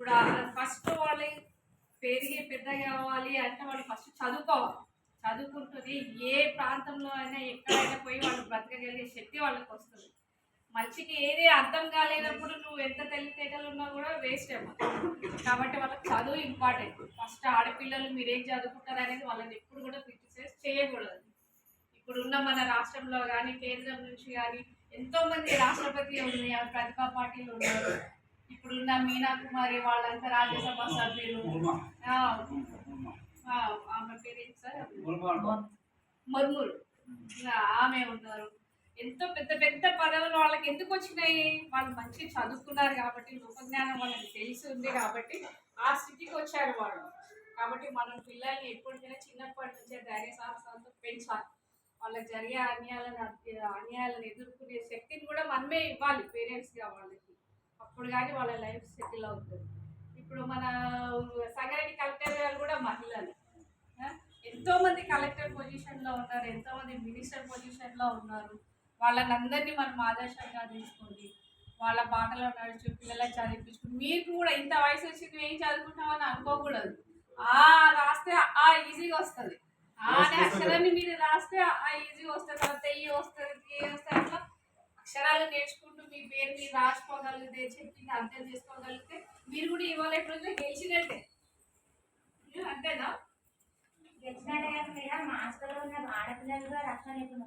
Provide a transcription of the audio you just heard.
ఇప్పుడు ఫస్ట్ వాళ్ళు పెరిగి పెద్ద కావాలి అంటే వాళ్ళు ఫస్ట్ చదువుకోవాలి. చదువుకుంటుంది ఏ ప్రాంతంలో అయినా ఎక్కడైనా పోయి వాళ్ళు బ్రతకగలిగే శక్తి వాళ్ళకి వస్తుంది. మనిషికి ఏది అర్థం కాలేనప్పుడు నువ్వు ఎంత తెలివితేటలు ఉన్నా కూడా వేస్ట్ ఏమో కాబట్టి వాళ్ళకి చదువు ఇంపార్టెంట్ ఫస్ట్ ఆడపిల్లలు మీరు ఏం చదువుకుంటారు అనేది వాళ్ళని ఎప్పుడు కూడా క్రిటిసైజ్ చేయకూడదు. ఇప్పుడున్న మన రాష్ట్రంలో కానీ కేంద్రం నుంచి కానీ ఎంతోమంది రాష్ట్రపతి ఉంది ప్రతిభా పాటిల్ ఉన్నారు ఇప్పుడున్న మీనా కుమారి వాళ్ళంతా రాజ్యసభ సభ్యులు. ఆమె పేరు సార్? మర్మురు. ఆమె ఉన్నారు. ఎంతో పెద్ద పెద్ద పదవులు వాళ్ళకి ఎందుకు వచ్చినాయి? వాళ్ళు మంచిగా చదువుకున్నారు కాబట్టి లోకజ్ఞానం వాళ్ళకి తెలిసి ఉంది కాబట్టి ఆ స్థితికి వచ్చారు వాళ్ళు. కాబట్టి మనం పిల్లల్ని ఎప్పటికైనా చిన్నప్పటి నుంచే ధైర్య సాహసాలతో పెంచాలి. వాళ్ళకి జరిగే అన్యాయాలను అన్యాయాలను ఎదుర్కొనే శక్తిని కూడా మనమే ఇవ్వాలి పేరెంట్స్గా వాళ్ళకి. అప్పుడు కానీ వాళ్ళ లైఫ్ సెటిల్ అవుతుంది. ఇప్పుడు మన సంగారెడ్డి కలెక్టర్ గారు కూడా మహిళలు. ఆ? ఎంతో మంది కలెక్టర్ పొజిషన్లో ఉన్నారు ఎంతో మంది మినిస్టర్ పొజిషన్లో ఉన్నారు. వాళ్ళని అందరినీ మనం ఆదర్శంగా తీసుకోండి. వాళ్ళ బాటలో నడిచి పిల్లలకు చదివించుకుని మీకు కూడా ఇంత వయసు వచ్చి నువ్వు ఏం చదువుకుంటావని అనుకోకూడదు. ఆ రాస్తే ఆ ఈజీగా వస్తుంది. ఆ అక్షరాన్ని మీరు రాస్తే ఆ ఈజీగా వస్తుంది. తర్వాత ఈ వస్తుంది ఏ వస్తుంది అట్లా అక్షరాలు నేర్చుకుంటూ మీ పేరు మీరు రాసుకోగలిగితే చెప్పింది అర్థం చేసుకోగలిగితే మీరు కూడా ఇవాళ ఎప్పుడైతే గెలిచినట్టే. అంతేనా? గెలిచినట్టే కాదు మేడం హాస్టల్లో ఉన్న ఆడపిల్లలు కూడా రక్షణ లేకుండా